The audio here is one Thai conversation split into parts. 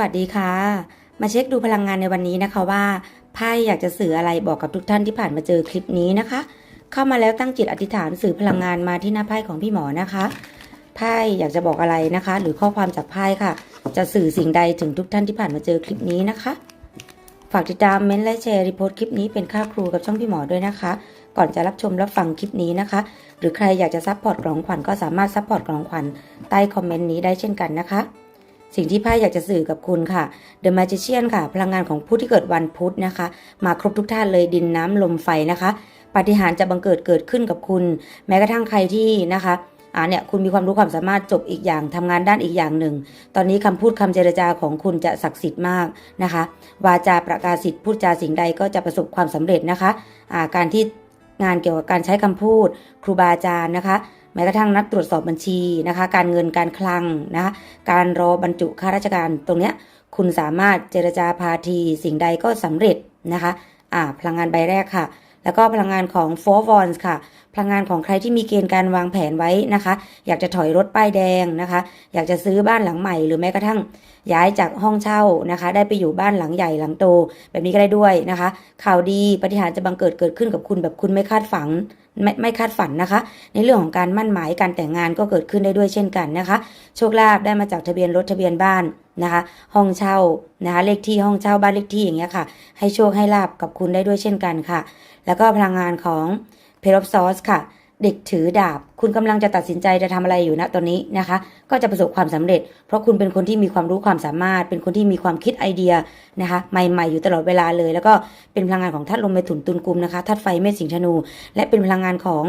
วัสดีค่ะ มาเช็คดูพลังงานในวันนี้นะคะว่าไพ่อยากจะสื่ออะไรบอกกับทุกท่านที่ผ่านมาเจอคลิปนี้นะคะ เข้ามาแล้วตั้งจิตอธิษฐานสื่อพลังงานมาที่หน้าไพ่ของพี่หมอนะคะไพ่อยากจะบอกอะไรนะคะ หรือข้อความจากไพ่ค่ะ จะสื่อสิ่งใดถึงทุกท่านที่ผ่านมาเจอคลิปนี้นะคะ ฝากติดตามเม้นท์และแชร์รีโพสต์คลิปนี้เป็นค่าครูกับช่องพี่หมอด้วยนะคะ ก่อนจะรับชมรับฟังคลิปนี้นะคะ หรือใครอยากจะซัพพอร์ตกล่องขวัญก็สามารถซัพพอร์ตกล่องขวัญใต้คอมเมนต์นี้ได้เช่นกันนะคะ สิ่งที่ไพ่อยากจะสื่อกับคุณค่ะ The Magician ค่ะ พลังงานของผู้ที่เกิดวันพุธนะคะ มาครบทุกท่านเลยดินน้ำลมไฟนะคะปาฏิหาริย์จะบังเกิดเกิดขึ้นกับคุณ แม้กระทั่งใครที่นะคะอ่าเนี่ยคุณมีความรู้ความสามารถจบอีกอย่างทำงานด้านอีกอย่างหนึ่ง ตอนนี้คำพูดคำเจรจาของคุณจะศักดิ์สิทธิ์มากนะคะ วาจาประกาศสิทธิ์พูดจาสิ่งใดก็จะประสบความสำเร็จนะคะอ่าการที่งานเกี่ยวกับการใช้คำพูด ครูบาอาจารย์นะคะ แม้กระทั่งนัดตรวจสอบบัญชีนะคะ การเงินการคลังนะคะการรอบรรจุข้าราชการตรงเนี้ยคุณสามารถเจรจาพาทีสิ่งใดก็สำเร็จนะคะอ่าพลังงานใบแรกค่ะ แล้วก็พลังงานของ f o r Wands ค่ะ พลังงานของใครที่มีเกณฑ์การวางแผนไว้นะคะ อยากจะถอยรถป้ายแดงนะคะ อยากจะซื้อบ้านหลังใหม่ หรือแม้กระทั่งย้ายจากห้องเช่านะคะ ได้ไปอยู่บ้านหลังใหญ่หลังโต แบบนี้ก็ได้ด้วยนะคะ ข่าวดีปฏิหารจะบังเกิดเกิดขึ้นกับคุณแบบคุณไม่คาดฝันไม่ไม่คาดฝันนะคะ ในเรื่องของการมั่นหมายการแต่งงานก็เกิดขึ้นได้ด้วยเช่นกันนะคะ โชคลาภได้มาจากทะเบียนรถทะเบียนบ้าน นะคะ ห้องเช่านะคะเลขที่ห้องเช่าบ้านเลขที่อย่างเงี้ยค่ะ ให้โชคให้ลาบกับคุณได้ด้วยเช่นกันค่ะ แล้วก็พลังงานของเพล of s o u r c e ค่ะ เด็กถือดาบ คุณกำลังจะตัดสินใจจะทำอะไรอยู่ณตอนนี้นะคะ ก็จะประสบความสำเร็จ เพราะคุณเป็นคนที่มีความรู้ความสามารถ เป็นคนที่มีความคิดไอเดียนะคะ ใหม่ ๆ อยู่ตลอดเวลาเลย แล้วก็เป็นพลังงานของธาตุลมเมถุนตุลกุมนะคะธาตุไฟเมษสิงห์ธนู และเป็นพลังงานของ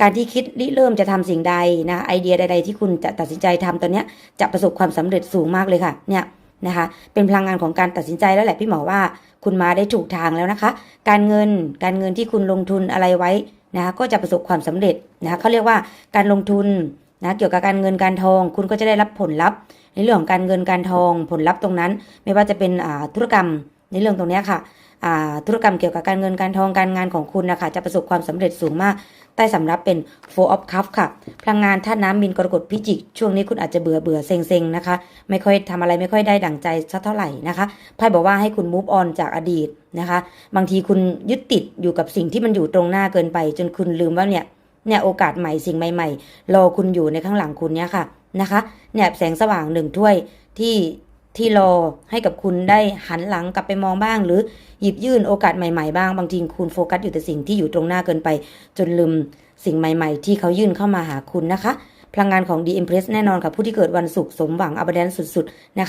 การที่คิดริเริ่มจะทำสิ่งใดนะไอเดียใด ๆ ที่คุณจะตัดสินใจทำตอนนี้จะประสบความสำเร็จสูงมากเลยค่ะเนี่ยนะคะเป็นพลังงานของการตัดสินใจแล้วแหละพี่หมอว่าคุณมาได้ถูกทางแล้วนะคะ การเงินการเงินที่คุณลงทุนอะไรไว้นะคะก็จะประสบความสำเร็จนะคะเขาเรียกว่าการลงทุนนะเกี่ยวกับการเงินการทอง คุณก็จะได้รับผลลัพธ์ในเรื่องของการเงินการทองผลลัพธ์ตรงนั้น ไม่ว่าจะเป็นธุรกรรมในเรื่องตรงนี้ค่ะ ธุรกรรมเกี่ยวกับการเงินการทองการงานของคุณนะคะจะประสบความสำเร็จสูงมาก ใต้สำรับเป็น four of cups ค่ะ พลังงานธาตุน้ำมินกรกฎพิจิก ช่วงนี้คุณอาจจะเบื่อเบื่อเซ็งเซ็งนะคะ ไม่ค่อยทำอะไรไม่ค่อยได้ดั่งใจสักเท่าไหร่นะคะไพ่บอกว่าให้คุณ move on จากอดีตนะคะ บางทีคุณยึดติดอยู่กับสิ่งที่มันอยู่ตรงหน้าเกินไป จนคุณลืมว่าเนี่ยเนี่ยโอกาสใหม่สิ่งใหม่ๆรอคุณอยู่ในข้างหลังคุณเนี่ยค่ะนะคะเนี่ยแสงสว่างหนึ่งถ้วยที่ ที่รอให้กับคุณได้หันหลังกลับไปมองบ้าง หรือหยิบยื่นโอกาสใหม่ๆบ้างบางทีคุณโฟกัสอยู่แต่สิ่งที่อยู่ตรงหน้าเกินไป จนลืมสิ่งใหม่ ๆ ที่เขายื่นเข้ามาหาคุณนะคะ พลังงานของ The Empress แน่นอนค่ะผู้ที่เกิดวันศุกร์สมหวังอับแดนสุดๆนะคะ